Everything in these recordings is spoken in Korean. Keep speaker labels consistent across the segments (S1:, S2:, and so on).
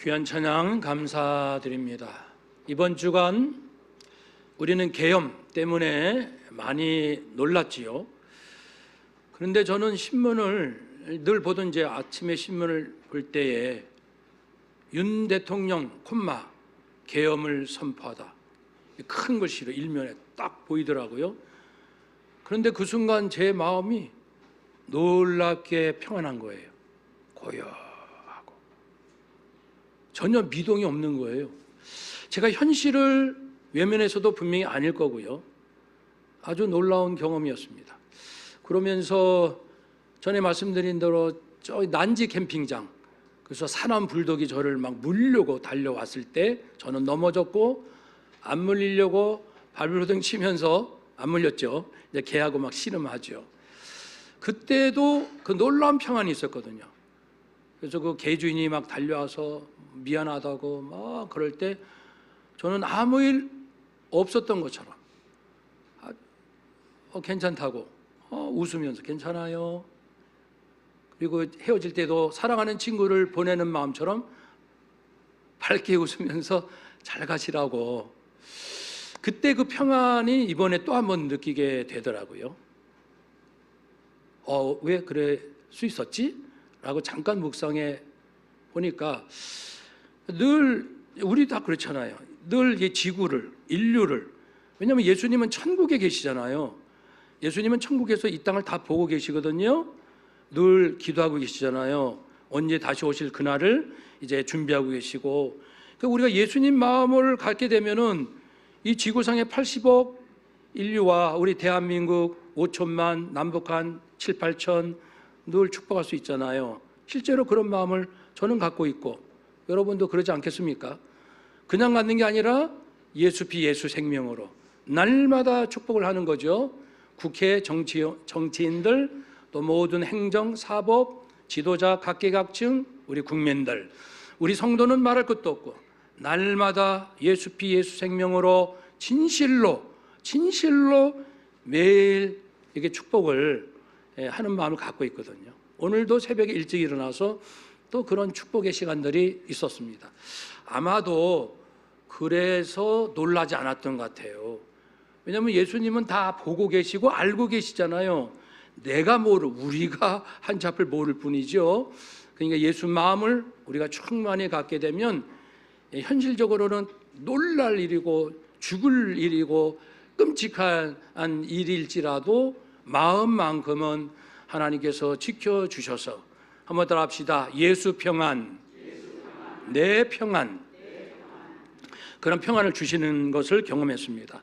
S1: 귀한 찬양 감사드립니다. 이번 주간 우리는 계엄 때문에 많이 놀랐지요. 그런데 저는 신문을 늘 보던 제 아침에 신문을 볼 때에 윤 대통령 콤마 계엄을 선포하다 큰 글씨로 일면에 딱 보이더라고요. 그런데 그 순간 제 마음이 놀랍게 평안한 거예요. 고요하고 전혀 미동이 없는 거예요. 제가 현실을 외면해서도 분명히 아닐 거고요. 아주 놀라운 경험이었습니다. 그러면서 전에 말씀드린 대로 저 난지 캠핑장 그래서 사남 불독이 저를 막 물려고 달려왔을 때 저는 넘어졌고 안 물리려고 발불호등 치면서 안 물렸죠. 이제 개하고 막 씨름하죠. 그때도 그 놀라운 평안이 있었거든요. 그래서 그 개주인이 막 달려와서 미안하다고 막 그럴 때 저는 아무 일 없었던 것처럼 아, 어, 괜찮다고 어, 웃으면서 괜찮아요. 그리고 헤어질 때도 사랑하는 친구를 보내는 마음처럼 밝게 웃으면서 잘 가시라고 그때 그 평안이 이번에 또 한 번 느끼게 되더라고요. 어, 왜 그래 수 있었지? 라고 잠깐 묵상해 보니까 늘 우리 다 그렇잖아요. 늘 이 지구를 인류를 왜냐하면 예수님은 천국에 계시잖아요. 예수님은 천국에서 이 땅을 다 보고 계시거든요. 늘 기도하고 계시잖아요. 언제 다시 오실 그날을 이제 준비하고 계시고 그러니까 우리가 예수님 마음을 갖게 되면은 이 지구상의 80억 인류와 우리 대한민국 5천만 남북한 7, 8천 늘 축복할 수 있잖아요. 실제로 그런 마음을 저는 갖고 있고 여러분도 그러지 않겠습니까? 그냥 갖는 게 아니라 예수 피 예수 생명으로 날마다 축복을 하는 거죠. 국회 정치, 정치인들 또 모든 행정 사법 지도자 각계각층 우리 국민들 우리 성도는 말할 것도 없고 날마다 예수 피 예수 생명으로 진실로 진실로 매일 이렇게 축복을 예, 하는 마음을 갖고 있거든요. 오늘도 새벽에 일찍 일어나서 또 그런 축복의 시간들이 있었습니다. 아마도 그래서 놀라지 않았던 것 같아요. 왜냐하면 예수님은 다 보고 계시고 알고 계시잖아요. 내가 모르, 우리가 한치 앞을 모를 뿐이죠. 그러니까 예수 마음을 우리가 충만히 갖게 되면 예, 현실적으로는 놀랄 일이고 죽을 일이고 끔찍한 일일지라도 마음만큼은 하나님께서 지켜 주셔서 한번 따라 합시다. 예수 평안, 내 평안. 그런 평안을 주시는 것을 경험했습니다.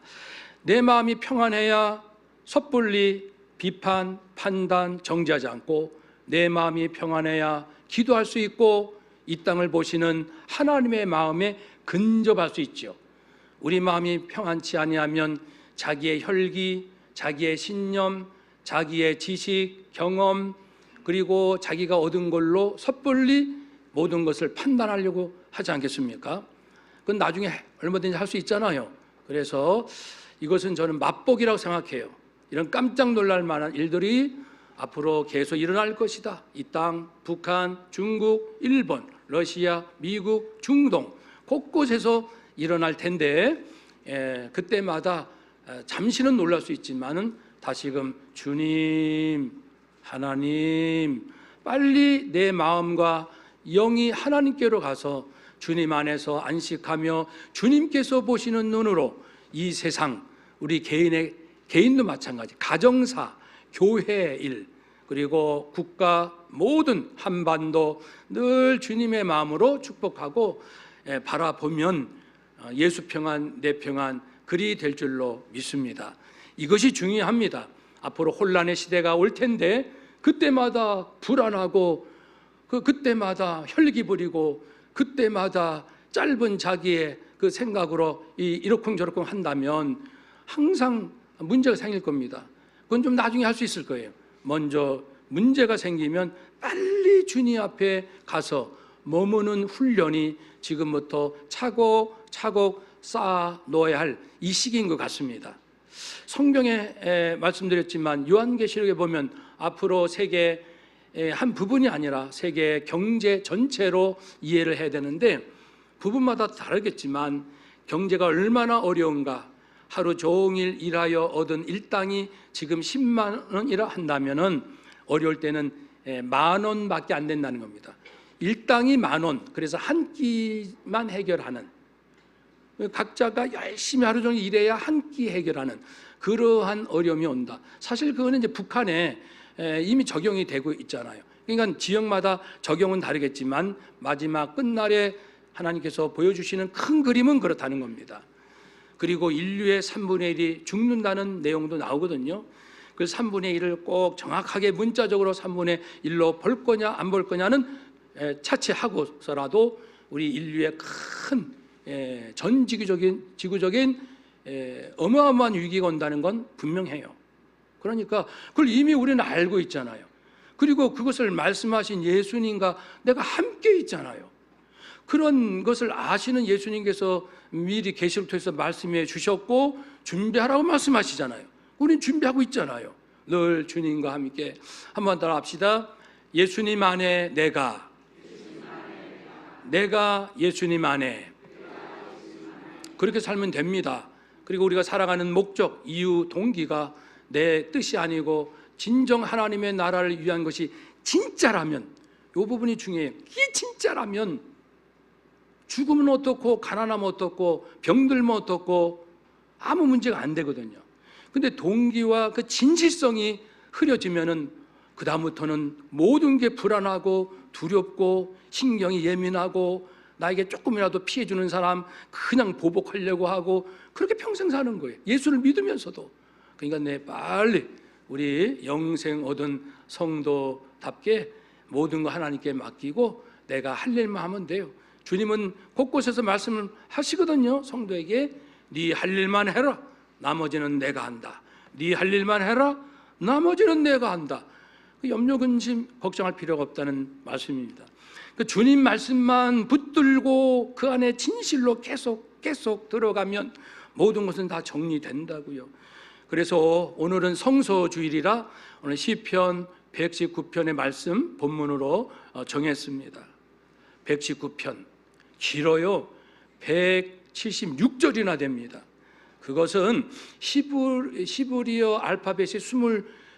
S1: 내 마음이 평안해야 섣불리 비판, 판단, 정지하지 않고 내 마음이 평안해야 기도할 수 있고 이 땅을 보시는 하나님의 마음에 근접할 수 있죠. 우리 마음이 평안치 아니하면 자기의 혈기, 자기의 신념, 자기의 지식, 경험 그리고 자기가 얻은 걸로 섣불리 모든 것을 판단하려고 하지 않겠습니까? 그건 나중에 얼마든지 할 수 있잖아요. 그래서 이것은 저는 맛복이라고 생각해요. 이런 깜짝 놀랄 만한 일들이 앞으로 계속 일어날 것이다. 이 땅, 북한, 중국, 일본, 러시아, 미국, 중동 곳곳에서 일어날 텐데 예, 그때마다 잠시는 놀랄 수 있지만은 다시금 주님, 하나님, 빨리 내 마음과 영이 하나님께로 가서 주님 안에서 안식하며 주님께서 보시는 눈으로 이 세상 우리 개인의 개인도 마찬가지 가정사, 교회 일 그리고 국가 모든 한반도 늘 주님의 마음으로 축복하고 바라보면 어, 예수 평안 내 평안 그리 될 줄로 믿습니다. 이것이 중요합니다. 앞으로 혼란의 시대가 올 텐데 그때마다 불안하고 그 그때마다 혈기 부리고 그때마다 짧은 자기의 그 생각으로 이 이러쿵저러쿵 한다면 항상 문제가 생길 겁니다. 그건 좀 나중에 할 수 있을 거예요. 먼저 문제가 생기면 빨리 주님 앞에 가서 머무는 훈련이 지금부터 차곡차곡 쌓아 놓아야 할 이 시기인 것 같습니다. 성경에 말씀드렸지만 요한계시록에 보면 앞으로 세계 예, 한 부분이 아니라 세계 경제 전체로 이해를 해야 되는데 부분마다 다르겠지만 경제가 얼마나 어려운가 하루 종일 일하여 얻은 일당이 지금 10만 원이라 한다면은 어려울 때는 예, 만 원밖에 안 된다는 겁니다. 일당이 만 원. 그래서 한 끼만 해결하는 각자가 열심히 하루 종일 일해야 한 끼 해결하는 그러한 어려움이 온다. 사실 그거는 이제 북한에 에, 이미 적용이 되고 있잖아요. 그러니까 지역마다 적용은 다르겠지만 마지막 끝날에 하나님께서 보여주시는 큰 그림은 그렇다는 겁니다. 그리고 인류의 3분의 1이 죽는다는 내용도 나오거든요. 그 3분의 1을 꼭 정확하게 문자적으로 3분의 1로 벌 거냐 안 벌 거냐는 에, 차치하고서라도 우리 인류의 큰 에, 전 지구적인 지구적인 에, 어마어마한 위기가 온다는 건 분명해요. 그러니까 그걸 이미 우리는 알고 있잖아요. 그리고 그것을 말씀하신 예수님과 내가 함께 있잖아요. 그런 것을 아시는 예수님께서 미리 계시록 통해서 말씀해 주셨고 준비하라고 말씀하시잖아요. 우리는 준비하고 있잖아요. 늘 주님과 함께 한번 따라 합시다. 예수님 안에 내가 내가 예수님 안에 그렇게 살면 됩니다. 그리고 우리가 살아가는 목적, 이유, 동기가 내 뜻이 아니고 진정 하나님의 나라를 위한 것이 진짜라면 이 부분이 중요해요. 이게 진짜라면 죽으면 어떻고 가난하면 어떻고 병들면 어떻고 아무 문제가 안 되거든요. 근데 동기와 그 진실성이 흐려지면은 그 다음부터는 모든 게 불안하고 두렵고 신경이 예민하고 나에게 조금이라도 피해 주는 사람 그냥 보복하려고 하고 그렇게 평생 사는 거예요. 예수를 믿으면서도 그러니까 내 빨리 우리 영생 얻은 성도답게 모든 거 하나님께 맡기고 내가 할 일만 하면 돼요. 주님은 곳곳에서 말씀을 하시거든요. 성도에게 네 할 일만 해라. 나머지는 내가 한다. 네 할 일만 해라. 나머지는 내가 한다. 그 염려 근심 걱정할 필요가 없다는 말씀입니다. 그 주님 말씀만 붙들고 그 안에 진실로 계속 계속 들어가면 모든 것은 다 정리된다고요. 그래서 오늘은 성소 주일이라 오늘 시편 119편의 말씀 본문으로 어, 정했습니다. 119편 길어요. 176절이나 됩니다. 그것은 시브, 시브리어 알파벳이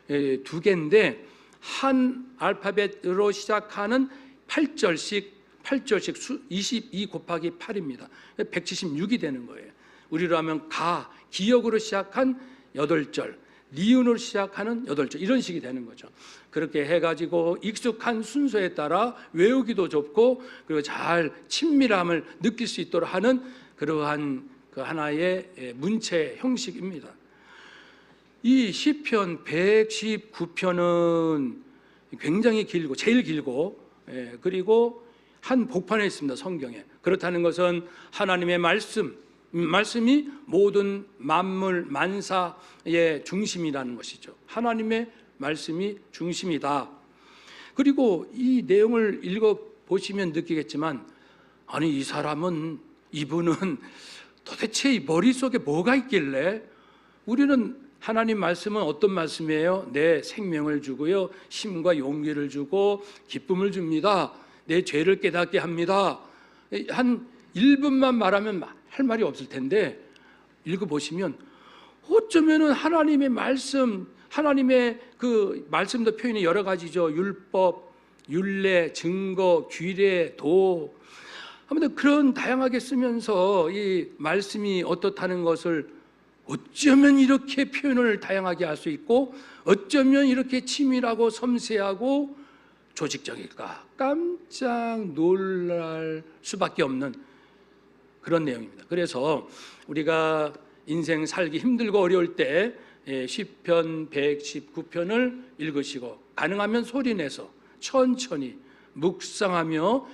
S1: 22개인데 한 알파벳으로 시작하는 8절씩 8절씩 수, 22 곱하기 8입니다. 176이 되는 거예요. 우리로 하면 가, 기역으로 시작한 8절, 니은으로 시작하는 8절 이런 식이 되는 거죠. 그렇게 해가지고 익숙한 순서에 따라 외우기도 좋고 그리고 잘 친밀함을 느낄 수 있도록 하는 그러한 그 하나의 예, 문체 형식입니다. 이 시편 119편은 굉장히 길고 제일 길고 예, 그리고 한 복판에 있습니다 성경에. 그렇다는 것은 하나님의 말씀 음, 말씀이 모든 만물 만사의 중심이라는 것이죠. 하나님의 말씀이 중심이다. 그리고 이 내용을 읽어 보시면 느끼겠지만 아니 이 사람은 이분은 도대체 이 머릿속에 뭐가 있길래 우리는 하나님 말씀은 어떤 말씀이에요? 내 생명을 주고요. 힘과 용기를 주고 기쁨을 줍니다. 내 죄를 깨닫게 합니다. 한 1분만 말하면 할 말이 없을 텐데 읽어 보시면 어쩌면은 하나님의 말씀, 하나님의 그 말씀도 표현이 여러 가지죠. 율법, 율례, 증거, 규례, 도 아무튼 그런 다양하게 쓰면서 이 말씀이 어떻다는 것을 어쩌면 이렇게 표현을 다양하게 할 수 있고 어쩌면 이렇게 치밀하고 섬세하고 조직적일까 깜짝 놀랄 수밖에 없는 그런 내용입니다. 그래서 우리가 인생 살기 힘들고 어려울 때 예, 시편 119편을 읽으시고 가능하면 소리내서 천천히 묵상하며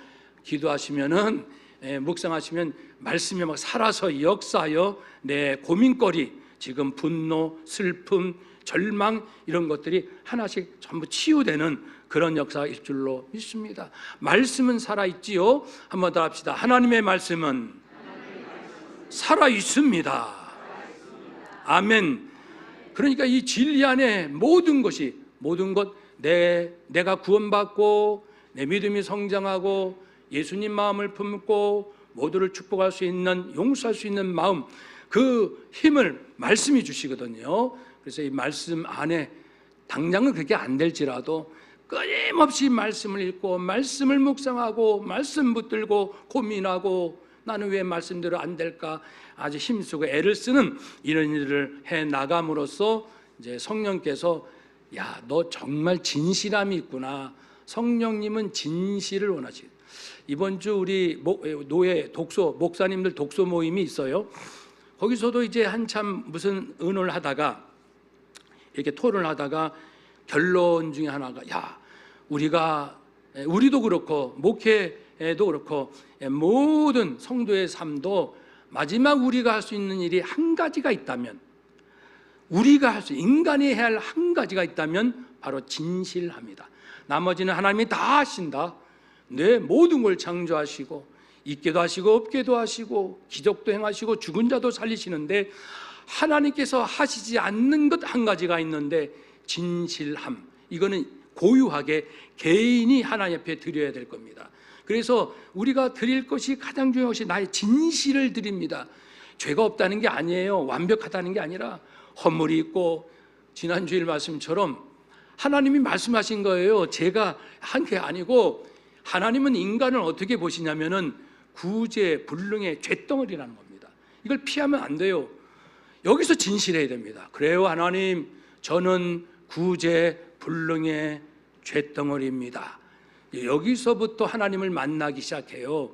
S1: 기도하시면은 예, 묵상하시면 말씀이 막 살아서 역사하여 내 고민거리 지금 분노, 슬픔, 절망 이런 것들이 하나씩 전부 치유되는 그런 역사일 줄로 믿습니다. 말씀은 살아 있지요. 한번 더 합시다. 하나님의 말씀은 살아 있습니다. 아멘. 그러니까 이 진리 안에 모든 것이 모든 것 내 내가 구원받고 내 믿음이 성장하고 예수님 마음을 품고 모두를 축복할 수 있는 용서할 수 있는 마음 그 힘을 말씀이 주시거든요. 그래서 이 말씀 안에 당장은 그게 안 될지라도 끊임없이 말씀을 읽고 말씀을 묵상하고 말씀 붙들고 고민하고 나는 왜 말씀대로 안 될까? 아주 힘쓰고 애를 쓰는 이런 일을 해 나감으로써 이제 성령께서 야 너 정말 진실함이 있구나. 성령님은 진실을 원하시 이번 주 우리 목- 노예 독소 목사님들 독소 모임이 있어요 거기서도 이제 한참 무슨 의논을 하다가 이렇게 토론을 하다가 결론 중에 하나가 야 우리가 에, 우리도 그렇고 목회도 그렇고 에, 모든 성도의 삶도 마지막 우리가 할 수 있는 일이 한 가지가 있다면 우리가 할 수 인간이 해야 할 한 가지가 있다면 바로 진실합니다. 나머지는 하나님이 다 하신다. 내 모든 걸 창조하시고 있게도 하시고 없게도 하시고 기적도 행하시고 죽은 자도 살리시는데 하나님께서 하시지 않는 것 한 가지가 있는데 진실함. 이거는 고유하게 개인이 하나님 앞에 드려야 될 겁니다. 그래서 우리가 드릴 것이 가장 중요한 것이 나의 진실을 드립니다. 죄가 없다는 게 아니에요. 완벽하다는 게 아니라 허물이 있고 지난 주일 말씀처럼 하나님이 말씀하신 거예요. 제가 한 게 아니고 하나님은 인간을 어떻게 보시냐면은 구제 불능의 죄덩어리라는 겁니다. 이걸 피하면 안 돼요. 여기서 진실해야 됩니다. 그래요, 하나님. 저는 구제 불능의 죄덩어리입니다. 여기서부터 하나님을 만나기 시작해요.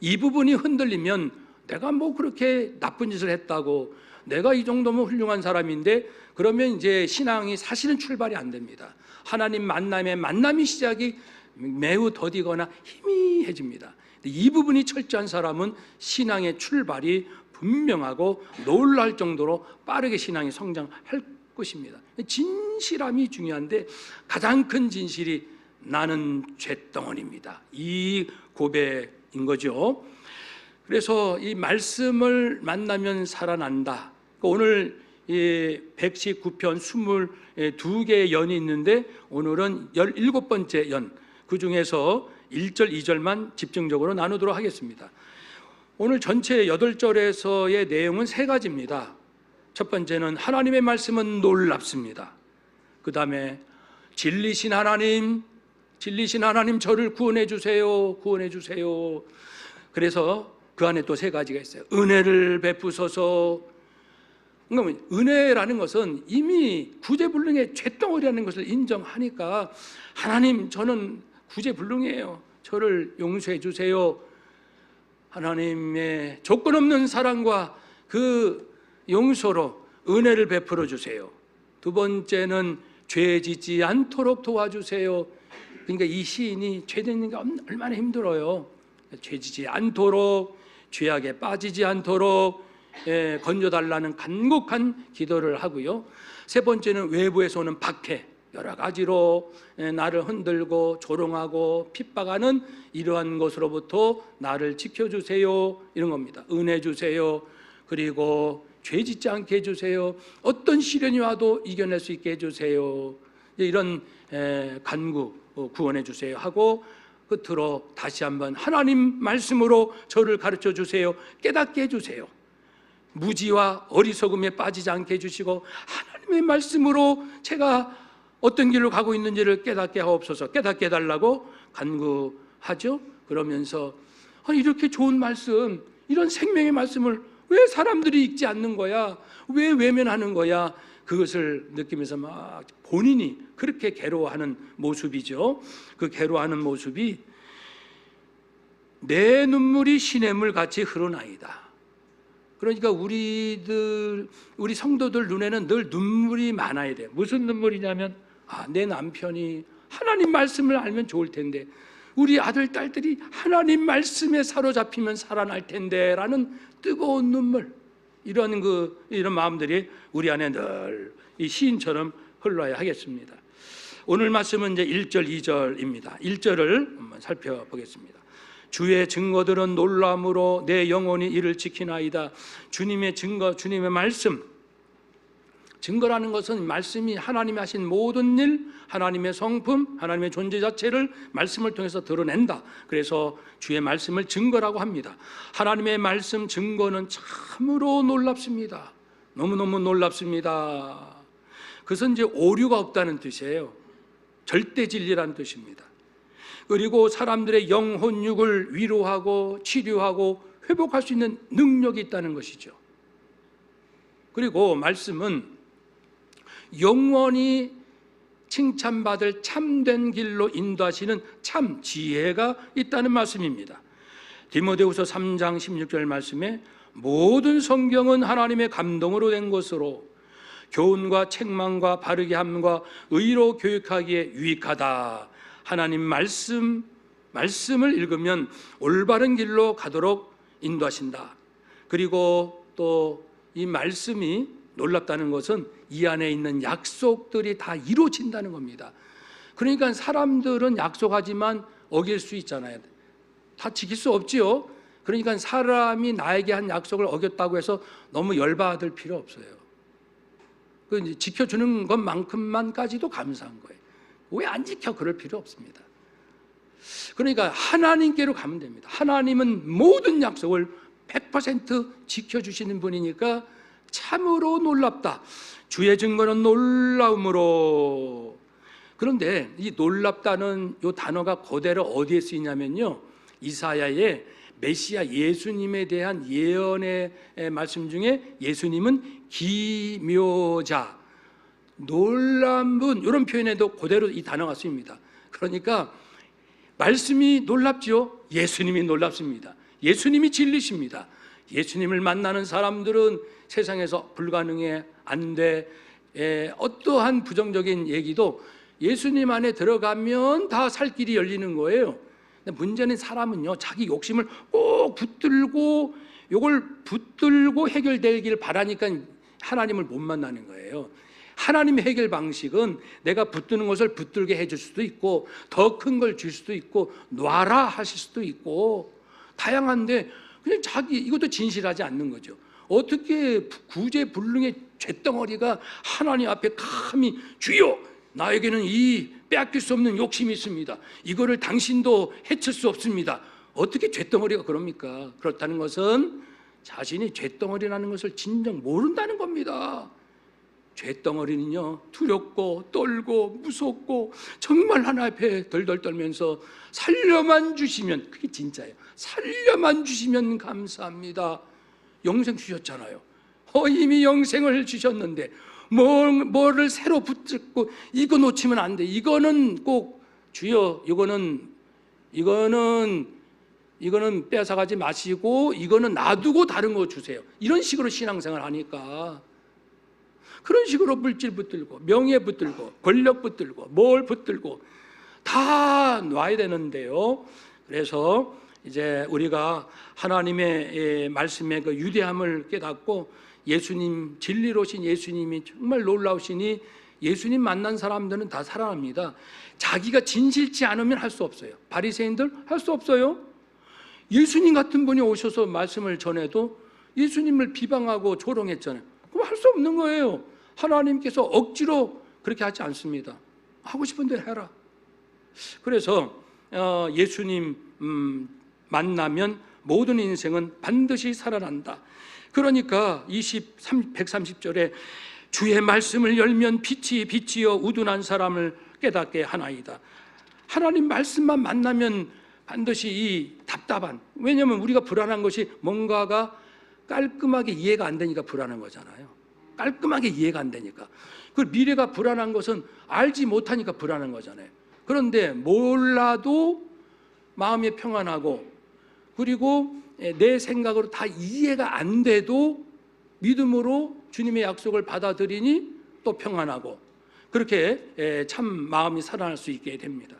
S1: 이 부분이 흔들리면 내가 뭐 그렇게 나쁜 짓을 했다고 내가 이 정도면 훌륭한 사람인데 그러면 이제 신앙이 사실은 출발이 안 됩니다. 하나님 만남의 만남이 시작이 매우 더디거나 희미해집니다. 이 부분이 철저한 사람은 신앙의 출발이 분명하고 놀랄 정도로 빠르게 신앙이 성장할 것입니다. 진실함이 중요한데 가장 큰 진실이 나는 죄덩어리입니다. 이 고백인 거죠. 그래서 이 말씀을 만나면 살아난다. 그러니까 오늘 이 119편 22개의 연이 있는데 오늘은 17번째 연. 그 중에서 1절, 2절만 집중적으로 나누도록 하겠습니다. 오늘 전체 8절에서의 내용은 세 가지입니다. 첫 번째는 하나님의 말씀은 놀랍습니다. 그 다음에 진리신 하나님, 진리신 하나님 저를 구원해 주세요. 구원해 주세요. 그래서 그 안에 또 세 가지가 있어요. 은혜를 베푸소서. 그러면 은혜라는 것은 이미 구제불능의 죄덩어리라는 것을 인정하니까 하나님 저는 구제불능이에요. 저를 용서해 주세요. 하나님의 조건 없는 사랑과 그 용서로 은혜를 베풀어 주세요. 두 번째는 죄 짓지 않도록 도와주세요. 그러니까 이 시인이 죄 짓는 게 얼마나 힘들어요. 죄 짓지 않도록 죄악에 빠지지 않도록 예, 건져달라는 간곡한 기도를 하고요. 세 번째는 외부에서 오는 박해 여러 가지로 예, 나를 흔들고 조롱하고 핍박하는 이러한 것으로부터 나를 지켜주세요 이런 겁니다. 은혜 주세요. 그리고 죄 짓지 않게 해주세요. 어떤 시련이 와도 이겨낼 수 있게 해주세요. 이런 에, 간구 어, 구원해 주세요 하고 끝으로 다시 한번 하나님 말씀으로 저를 가르쳐 주세요. 깨닫게 해주세요. 무지와 어리석음에 빠지지 않게 해주시고 하나님의 말씀으로 제가 어떤 길로 가고 있는지를 깨닫게 하옵소서 깨닫게 해달라고 간구하죠. 그러면서 아, 이렇게 좋은 말씀, 이런 생명의 말씀을 왜 사람들이 읽지 않는 거야? 왜 외면하는 거야? 그것을 느끼면서 막 본인이 그렇게 괴로워하는 모습이죠. 그 괴로워하는 모습이 내 눈물이 시냇물 같이 흐르나이다. 그러니까 우리들 우리 성도들 눈에는 늘 눈물이 많아야 돼. 무슨 눈물이냐면 아, 내 남편이 하나님 말씀을 알면 좋을 텐데 우리 아들 딸들이 하나님 말씀에 사로잡히면 살아날 텐데라는 뜨거운 눈물 이런 그 이런 마음들이 우리 안에 늘 이 시인처럼 흘러야 하겠습니다. 오늘 말씀은 이제 1절, 2절입니다. 1절을 한번 살펴보겠습니다. 주의 증거들은 놀람으로 내 영혼이 이를 지키나이다. 주님의 증거, 주님의 말씀. 증거라는 것은 말씀이 하나님이 하신 모든 일, 하나님의 성품, 하나님의 존재 자체를 말씀을 통해서 드러낸다. 그래서 주의 말씀을 증거라고 합니다. 하나님의 말씀 증거는 참으로 놀랍습니다. 너무너무 놀랍습니다. 그것은 이제 오류가 없다는 뜻이에요. 절대 진리라는 뜻입니다. 그리고 사람들의 영혼육을 위로하고 치료하고 회복할 수 있는 능력이 있다는 것이죠. 그리고 말씀은 영원히 칭찬받을 참된 길로 인도하시는 참 지혜가 있다는 말씀입니다. 디모데후서 3장 16절 말씀에 모든 성경은 하나님의 감동으로 된 것으로 교훈과 책망과 바르게 함과 의로 교육하기에 유익하다. 하나님 말씀 말씀을 읽으면 올바른 길로 가도록 인도하신다. 그리고 또 이 말씀이 놀랍다는 것은 이 안에 있는 약속들이 다 이루어진다는 겁니다. 그러니까 사람들은 약속하지만 어길 수 있잖아요. 다 지킬 수 없지요. 그러니까 사람이 나에게 한 약속을 어겼다고 해서 너무 열받을 필요 없어요. 그 지켜주는 것만큼만까지도 감사한 거예요. 왜 안 지켜? 그럴 필요 없습니다. 그러니까 하나님께로 가면 됩니다. 하나님은 모든 약속을 100% 지켜주시는 분이니까 참으로 놀랍다. 주의 증거는 놀라움으로. 그런데 이 놀랍다는 이 단어가 그대로 어디에 쓰이냐면요. 이사야의 메시아 예수님에 대한 예언의 말씀 중에 예수님은 기묘자, 놀란 분 이런 표현에도 그대로 이 단어가 쓰입니다. 그러니까 말씀이 놀랍지요. 예수님이 놀랍습니다. 예수님이 진리십니다. 예수님을 만나는 사람들은 세상에서 불가능해 안 돼. 에, 어떠한 부정적인 얘기도 예수님 안에 들어가면 다 살 길이 열리는 거예요. 근데 문제는 사람은요 자기 욕심을 꼭 붙들고 이걸 붙들고 해결되길 바라니까 하나님을 못 만나는 거예요. 하나님의 해결 방식은 내가 붙드는 것을 붙들게 해줄 수도 있고 더 큰 걸 줄 수도 있고 놔라 하실 수도 있고 다양한데 그냥 자기 이것도 진실하지 않는 거죠. 어떻게 구제불능의 죄덩어리가 하나님 앞에 감히 주여 나에게는 이 빼앗길 수 없는 욕심이 있습니다. 이거를 당신도 해칠 수 없습니다. 어떻게 죄덩어리가 그럽니까? 그렇다는 것은 자신이 죄덩어리라는 것을 진정 모른다는 겁니다. 죄덩어리는요 두렵고 떨고 무섭고 정말 하나 앞에 덜덜 떨면서 살려만 주시면 그게 진짜예요. 살려만 주시면 감사합니다. 영생 주셨잖아요. 어, 이미 영생을 주셨는데 뭐, 뭐를 새로 붙잡고 이거 놓치면 안 돼. 이거는 꼭 주여 이거는 이거는 이거는 뺏어가지 마시고 이거는 놔두고 다른 거 주세요. 이런 식으로 신앙생활 하니까 그런 식으로 물질 붙들고 명예 붙들고 권력 붙들고 뭘 붙들고 다 놔야 되는데요. 그래서 이제 우리가 하나님의 예, 말씀의 그 유대함을 깨닫고 예수님 진리로신 예수님이 정말 놀라우시니 예수님 만난 사람들은 다 살아납니다. 자기가 진실치 않으면 할 수 없어요. 바리새인들 할 수 없어요. 예수님 같은 분이 오셔서 말씀을 전해도 예수님을 비방하고 조롱했잖아요. 할 수 없는 거예요. 하나님께서 억지로 그렇게 하지 않습니다. 하고 싶은 대로 해라. 그래서 어, 예수님 음, 만나면 모든 인생은 반드시 살아난다. 그러니까 23, 130절에 주의 말씀을 열면 빛이 빛이여 우둔한 사람을 깨닫게 하나이다. 하나님 말씀만 만나면 반드시 이 답답한 왜냐하면 우리가 불안한 것이 뭔가가 깔끔하게 이해가 안 되니까 불안한 거잖아요. 깔끔하게 이해가 안 되니까. 그 미래가 불안한 것은 알지 못하니까 불안한 거잖아요. 그런데 몰라도 마음이 평안하고 그리고 내 생각으로 다 이해가 안 돼도 믿음으로 주님의 약속을 받아들이니 또 평안하고 그렇게 참 마음이 살아날 수 있게 됩니다.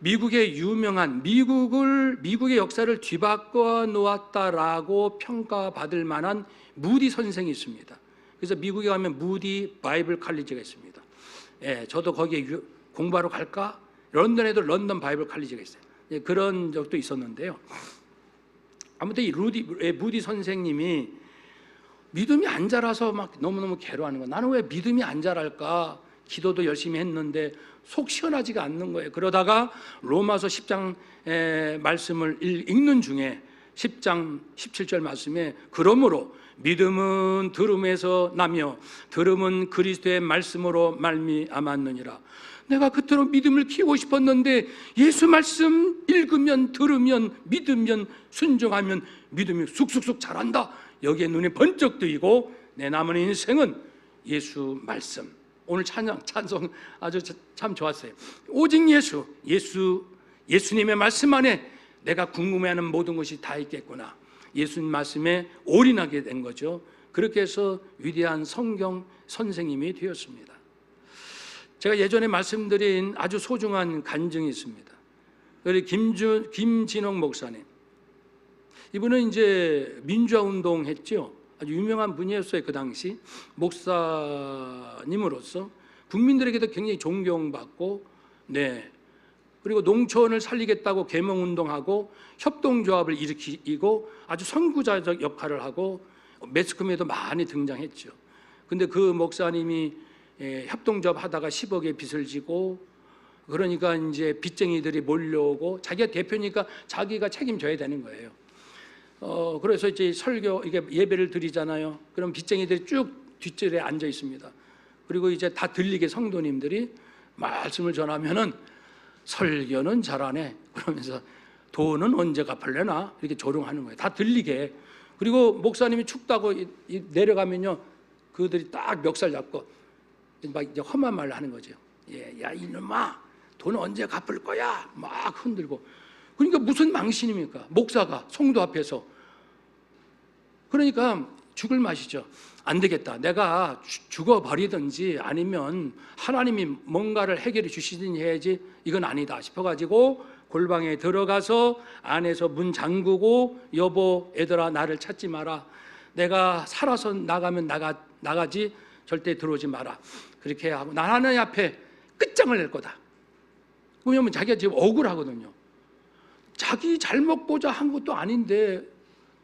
S1: 미국의 유명한 미국을 미국의 역사를 뒤바꿔 놓았다라고 평가받을 만한 무디 선생이 있습니다. 그래서 미국에 가면 무디 바이블 칼리지가 있습니다. 예, 저도 거기에 유, 공부하러 갈까? 런던에도 런던 바이블 칼리지가 있어요. 예, 그런 적도 있었는데요. 아무튼 이 루디 무디 선생님이 믿음이 안 자라서 막 너무너무 괴로워하는 거야. 나는 왜 믿음이 안 자랄까? 기도도 열심히 했는데 속 시원하지가 않는 거예요. 그러다가 로마서 10장 에, 말씀을 읽- 읽는 중에 10장 17절 말씀에 그러므로 믿음은 들음에서 나며 들음은 그리스도의 말씀으로 말미암았느니라. 내가 그토록 믿음을 키우고 싶었는데 예수 말씀 읽으면 들으면 믿으면 순종하면 믿음이 쑥쑥쑥 자란다. 여기에 눈이 번쩍 뜨이고 내 남은 인생은 예수 말씀. 오늘 찬양 찬송 아주 자- 참 좋았어요. 오직 예수, 예수 예수님의 말씀 안에 내가 궁금해하는 모든 것이 다 있겠구나. 예수님 말씀에 올인하게 된 거죠. 그렇게 해서 위대한 성경 선생님이 되었습니다. 제가 예전에 말씀드린 아주 소중한 간증이 있습니다. 우리 김준 김진홍 목사님. 이분은 이제 민주화 운동 했죠. 아주 유명한 분이었어요 그 당시 목사님으로서 국민들에게도 굉장히 존경받고 네 그리고 농촌을 살리겠다고 계몽 운동하고 협동조합을 일으키고 아주 선구자적 역할을 하고 매스컴에도 많이 등장했죠. 근데 그 목사님이 예, 협동조합 하다가 10억의 빚을 지고 그러니까 이제 빚쟁이들이 몰려오고 자기가 대표니까 자기가 책임져야 되는 거예요. 어 그래서 이제 설교 이게 예배를 드리잖아요. 그럼 빚쟁이들이 쭉 뒷줄에 앉아 있습니다. 그리고 이제 다 들리게 성도님들이 말씀을 전하면은 설교는 잘하네 그러면서 돈은 언제 갚을래나 이렇게 조롱하는 거예요. 다 들리게. 그리고 목사님이 춥다고 이- 이 내려가면요, 그들이 딱 멱살 잡고 막 이제 험한 말을 하는 거죠. 예, 야 이놈아, 돈 언제 갚을 거야? 막 흔들고. 그러니까 무슨 망신입니까? 목사가 성도 앞에서. 그러니까 죽을 맛이죠. 안 되겠다. 내가 주- 죽어버리든지 아니면 하나님이 뭔가를 해결해 주시든지 해야지 이건 아니다 싶어가지고 골방에 들어가서 안에서 문 잠그고 여보 애들아 나를 찾지 마라. 내가 살아서 나가면 나가 나가지 절대 들어오지 마라. 그렇게 하고 나 하나님 앞에 끝장을 낼 거다. 왜냐면 자기가 지금 억울하거든요. 자기 잘못 보자 한 것도 아닌데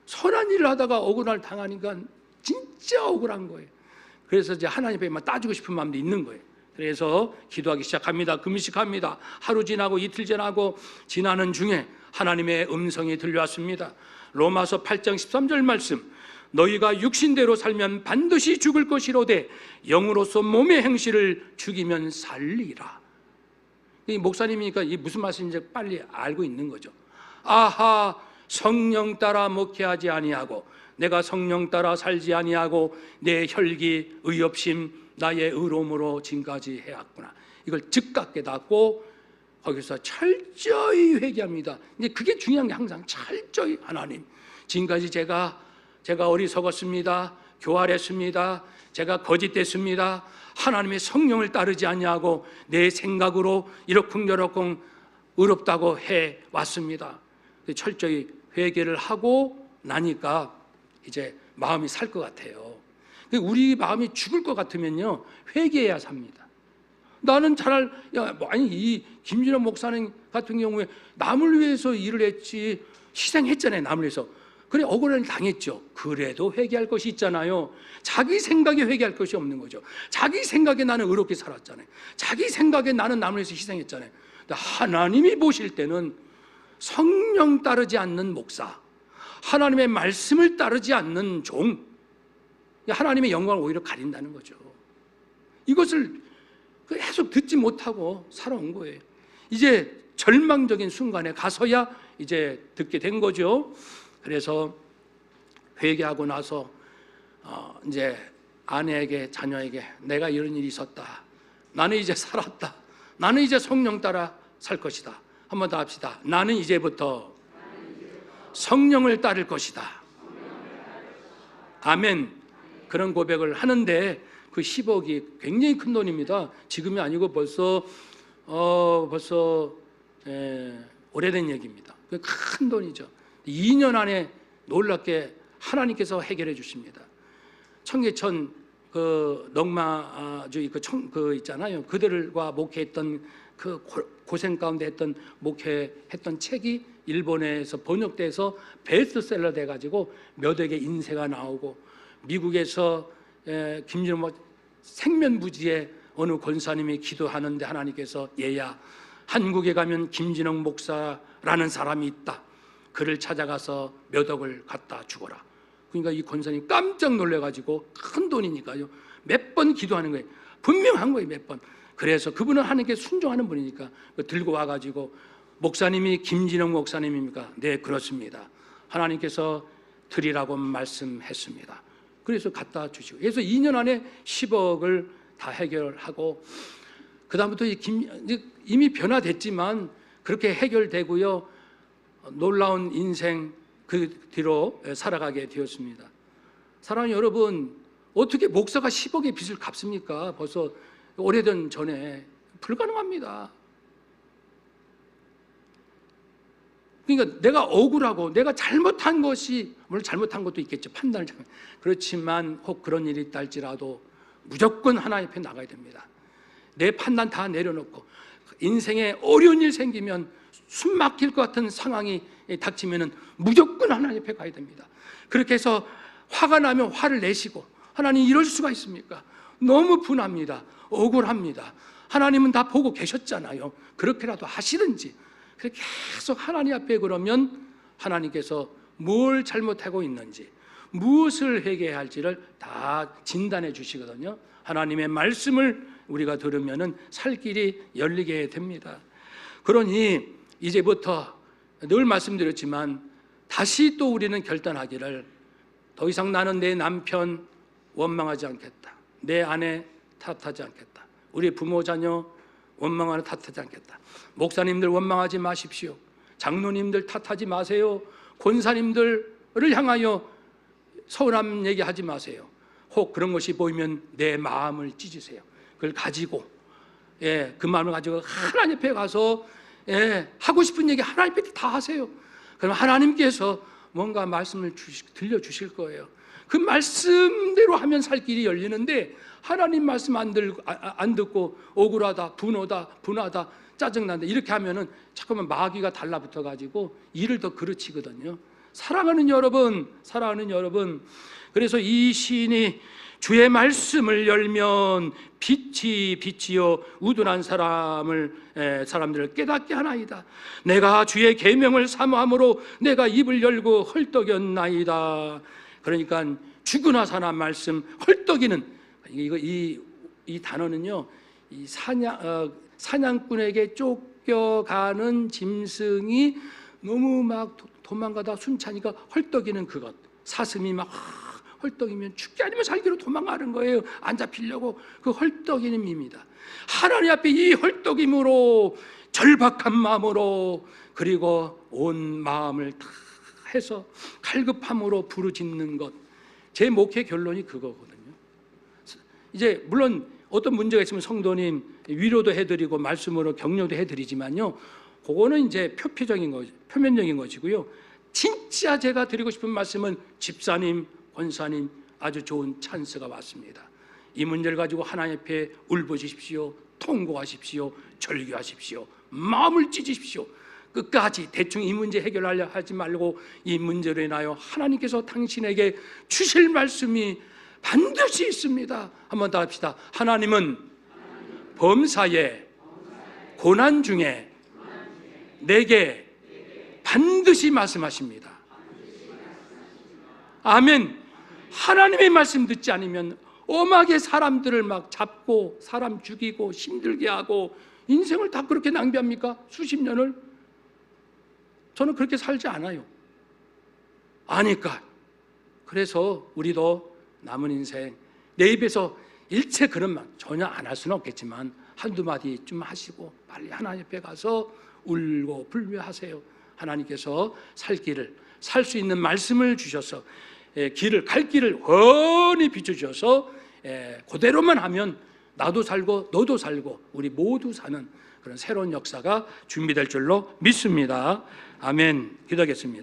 S1: 선한 일을 하다가 억울할 당하니까 진짜 억울한 거예요. 그래서 이제 하나님 앞에만 따지고 싶은 마음도 있는 거예요. 그래서 기도하기 시작합니다. 금식합니다. 하루 지나고 이틀 지나고 지나는 중에 하나님의 음성이 들려왔습니다. 로마서 8장 13절 말씀. 너희가 육신대로 살면 반드시 죽을 것이로되 영으로서 몸의 행실을 죽이면 살리라. 이 목사님이니까 이 무슨 말씀인지 빨리 알고 있는 거죠. 아하 성령 따라 목회하지 아니하고 내가 성령 따라 살지 아니하고 내 혈기 의협심 나의 의로움으로 지금까지 해왔구나. 이걸 즉각 깨닫고 거기서 철저히 회개합니다. 이제 그게 중요한 게 항상 철저히 하나님 지금까지 제가 제가 어리석었습니다. 교활했습니다. 제가 거짓됐습니다. 하나님의 성령을 따르지 아니하고 내 생각으로 이러쿵저러쿵 의롭다고 해 왔습니다. 철저히 회개를 하고 나니까 이제 마음이 살 것 같아요. 우리 마음이 죽을 것 같으면요 회개해야 삽니다. 나는 차라리 야, 뭐 아니 이 김진호 목사님 같은 경우에 남을 위해서 일을 했지 희생했잖아요 남을 위해서. 그래 억울한 일 당했죠. 그래도 회개할 것이 있잖아요. 자기 생각에 회개할 것이 없는 거죠. 자기 생각에 나는 의롭게 살았잖아요. 자기 생각에 나는 남을 위해서 희생했잖아요. 하나님이 보실 때는 성령 따르지 않는 목사 하나님의 말씀을 따르지 않는 종 하나님의 영광을 오히려 가린다는 거죠 이것을 계속 듣지 못하고 살아온 거예요. 이제 절망적인 순간에 가서야 이제 듣게 된 거죠. 그래서 회개하고 나서 어 이제 아내에게 자녀에게 내가 이런 일이 있었다. 나는 이제 살았다. 나는 이제 성령 따라 살 것이다. 한번 더 합시다. 나는 이제부터 성령을 따를 것이다. 아멘. 그런 고백을 하는데 그 10억이 굉장히 큰 돈입니다. 지금이 아니고 벌써 어 벌써 에, 오래된 얘기입니다. 그큰 돈이죠. 2년 안에 놀랍게 하나님께서 해결해 주십니다. 청계천 그 넉마주의 그, 청, 그 있잖아요. 그들과 목회했던 그 고, 고생 가운데 했던 목회 했던 책이 일본에서 번역돼서 베스트셀러 돼가지고 몇억의 인쇄가 나오고 미국에서 에, 김진호 뭐 생면부지에 어느 권사님이 기도하는데 하나님께서 얘야 한국에 가면 김진홍 목사라는 사람이 있다. 그를 찾아가서 몇 억을 갖다 주거라. 그러니까 이 권사님 깜짝 놀래가지고 큰 돈이니까요. 몇 번 기도하는 거예요. 분명한 거예요, 몇 번. 그래서 그분은 하나님께 순종하는 분이니까 그 들고 와가지고 목사님이 김진영 목사님입니까? 네, 그렇습니다. 하나님께서 드리라고 말씀했습니다. 그래서 갖다 주시고 그래서 2년 안에 10억을 다 해결하고 그다음부터 이 김, 이미 변화됐지만 그렇게 해결되고요. 놀라운 인생 그 뒤로 살아가게 되었습니다. 사랑하는 여러분, 어떻게 목사가 10억의 빚을 갚습니까? 벌써 오래전 전에 불가능합니다. 그러니까 내가 억울하고 내가 잘못한 것이 물론 잘못한 것도 있겠죠. 판단을 잘못. 그렇지만 혹 그런 일이 있다 할지라도 무조건 하나님 앞에 나가야 됩니다. 내 판단 다 내려놓고 인생에 어려운 일 생기면 숨 막힐 것 같은 상황이 닥치면은 무조건 하나님 앞에 가야 됩니다. 그렇게 해서 화가 나면 화를 내시고 하나님 이럴 수가 있습니까? 너무 분합니다 억울합니다 하나님은 다 보고 계셨잖아요 그렇게라도 하시든지 그렇게 계속 하나님 앞에 그러면 하나님께서 뭘 잘못하고 있는지 무엇을 회개해야 할지를 다 진단해 주시거든요. 하나님의 말씀을 우리가 들으면은 살 길이 열리게 됩니다. 그러니 이제부터 늘 말씀드렸지만 다시 또 우리는 결단하기를 더 이상 나는 내 남편 원망하지 않겠다. 내 아내 탓하지 않겠다. 우리 부모 자녀 원망하는 탓하지 않겠다. 목사님들 원망하지 마십시오. 장로님들 탓하지 마세요. 권사님들을 향하여 서운함 얘기하지 마세요. 혹 그런 것이 보이면 내 마음을 찢으세요. 그걸 가지고 예, 그 마음을 가지고 하나님 앞에 가서 예, 하고 싶은 얘기 하나님 앞에 다 하세요. 그럼 하나님께서 뭔가 말씀을 주시, 들려 주실 거예요. 그 말씀대로 하면 살 길이 열리는데 하나님 말씀 안, 들고, 아, 안 듣고 억울하다, 분하다, 분하다, 짜증난다 이렇게 하면은 잠깐만 마귀가 달라붙어 가지고 일을 더 그르치거든요. 사랑하는 여러분, 사랑하는 여러분, 그래서 이 시인이 주의 말씀을 열면 빛이 빛이요 우둔한 사람을 에, 사람들을 깨닫게 하나이다. 내가 주의 계명을 사모함으로 내가 입을 열고 헐떡였나이다. 그러니까 죽으나 사나 말씀 헐떡이는 이거 이, 이 단어는요 이 사냥 어, 사냥꾼에게 쫓겨가는 짐승이 너무 막 도, 도망가다 순차니까 헐떡이는 그것. 사슴이 막 헐떡이면 죽기 아니면 살기로 도망가는 거예요. 안 잡히려고. 그 헐떡이는 밈이다. 하나님 앞에 이 헐떡임으로 절박한 마음으로 그리고 온 마음을 다 해서 갈급함으로 부르짖는 것. 제 목회 결론이 그거거든요. 이제 물론 어떤 문제가 있으면 성도님 위로도 해드리고 말씀으로 격려도 해드리지만요. 그거는 이제 표피적인 거, 표면적인 것이고요. 진짜 제가 드리고 싶은 말씀은 집사님, 권사님 아주 좋은 찬스가 왔습니다. 이 문제를 가지고 하나님 앞에 울부짖으십시오. 통고하십시오. 절규하십시오. 마음을 찢으십시오. 끝까지 대충 이 문제 해결하려 하지 말고 이 문제로 인하여 하나님께서 당신에게 주실 말씀이 반드시 있습니다. 한번 더 합시다. 하나님은 범사에 고난 중에 내게 반드시 말씀하십니다. 아멘. 하나님의 말씀 듣지 않으면 엄하게 사람들을 막 잡고 사람 죽이고 힘들게 하고 인생을 다 그렇게 낭비합니까? 수십 년을 저는 그렇게 살지 않아요. 아니까. 그래서 우리도 남은 인생 내 입에서 일체 그런 말 전혀 안 할 수는 없겠지만 한두 마디 좀 하시고 빨리 하나님 앞에 가서 울고 불매하세요. 하나님께서 살 길을 살 수 있는 말씀을 주셔서 예, 길을 갈 길을 훤히 비춰주셔서 예, 그대로만 하면 나도 살고 너도 살고 우리 모두 사는 그런 새로운 역사가 준비될 줄로 믿습니다. 아멘. 기도하겠습니다.